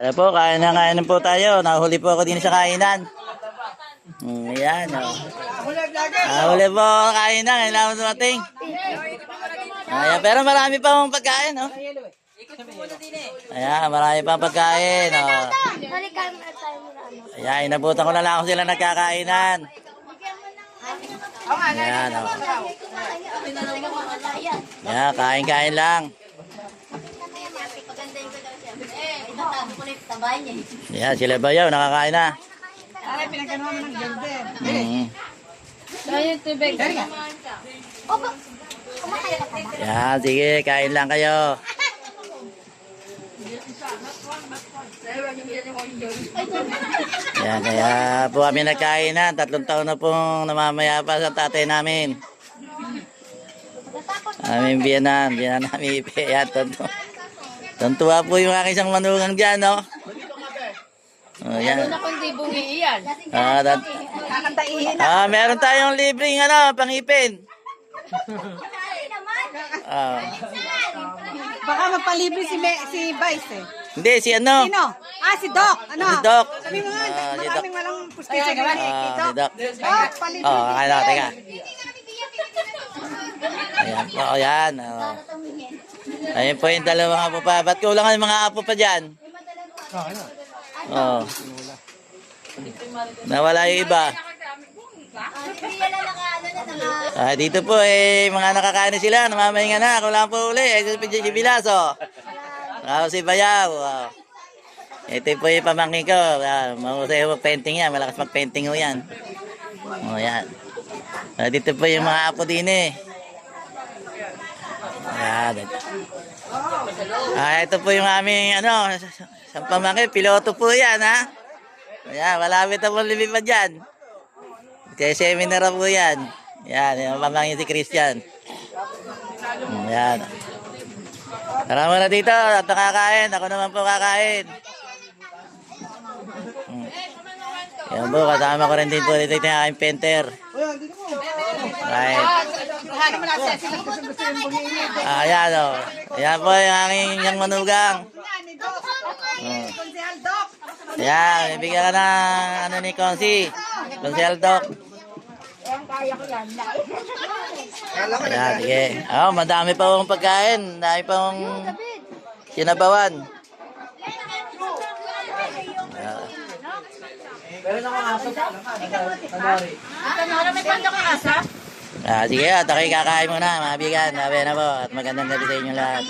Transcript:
Ano po, kain na kain na po tayo. Nahuli po ako din sa kainan. Mm, yan, oh. Nahuli po ako sa kainan. Kailangan dumating. Ayan, pero marami pa akong pagkain, oh. Ayan, marami pa pagkain, oh. Muna ano. Ayan, inabutan ko na lang kung sila nagkakainan. Ayan, oh. Ayan, kain-kain lang. Ayan, sila ba yun? Nakakain na. Ay, pinagano'n mo ng ganda. Mm. Ayun, tubig. Yan, sige, kain lang kayo. Yan, kaya po kami nagkain na. Tatlong taon na pong namamaya pa sa tatay namin. Aming biyanan, biyanan namin ipi. Yan, tonto. Tontuwa po yung aking isang manugang dyan, no? Oh, yan. Kundi bungi iyan. Ah, dat- Kakantaihin. ah, meron tayong libreng ano, pangipin. Ah, Baka magpalibre si, Me, si Vice eh. hindi, si ano? Sino? Ah, si Doc. Ano? Si Doc. Sabi mo nga, Ah, si Doc. maraming walang pustisya gawa ni Ah, si Doc. Doc, palibre. Oh, na, teka. Ayan po, oh, yan. Oh. Ayan po yung dalawang apo pa. Ba't kulang ang mga apo pa dyan? Oh. Nawala yung iba. Ah, dito po eh, mga nakakain na sila, namamahinga na, kung lang po uli, eh, si si Bilaso. Ako si Bayaw. Oh. Ito po yung pamangkin ko, ah, mahusay mag-painting yan, malakas mag-painting ho yan. Oh, yan. Ah, dito po yung mga apo din eh. Ayan. Ah, ito po yung aming ano, sa pamangkin, piloto po yan ha. Ayan, malapit na po lumipad dyan. Kaya seminar po yan. Yan, yung pamangkin si Christian. Yan. Tara muna dito at nakakain. Ako naman po kakain. Yan po, kasama ko rin din po dito yung aking painter. Right. Ah, yan o. Yan po yung aking yung manugang. Yan, ni Doc. Mm. Konsehal Doc. Yan, bibigyan ka ng ano ni Consi. Konsel Doc. Ayan, sige. Oh, madami pa akong pagkain. Dami pa akong sinabawan. Ayan. Ah, sige, at ako'y kakain muna, mga bigan. Sabi na po, at magandang gabi sa inyo lahat.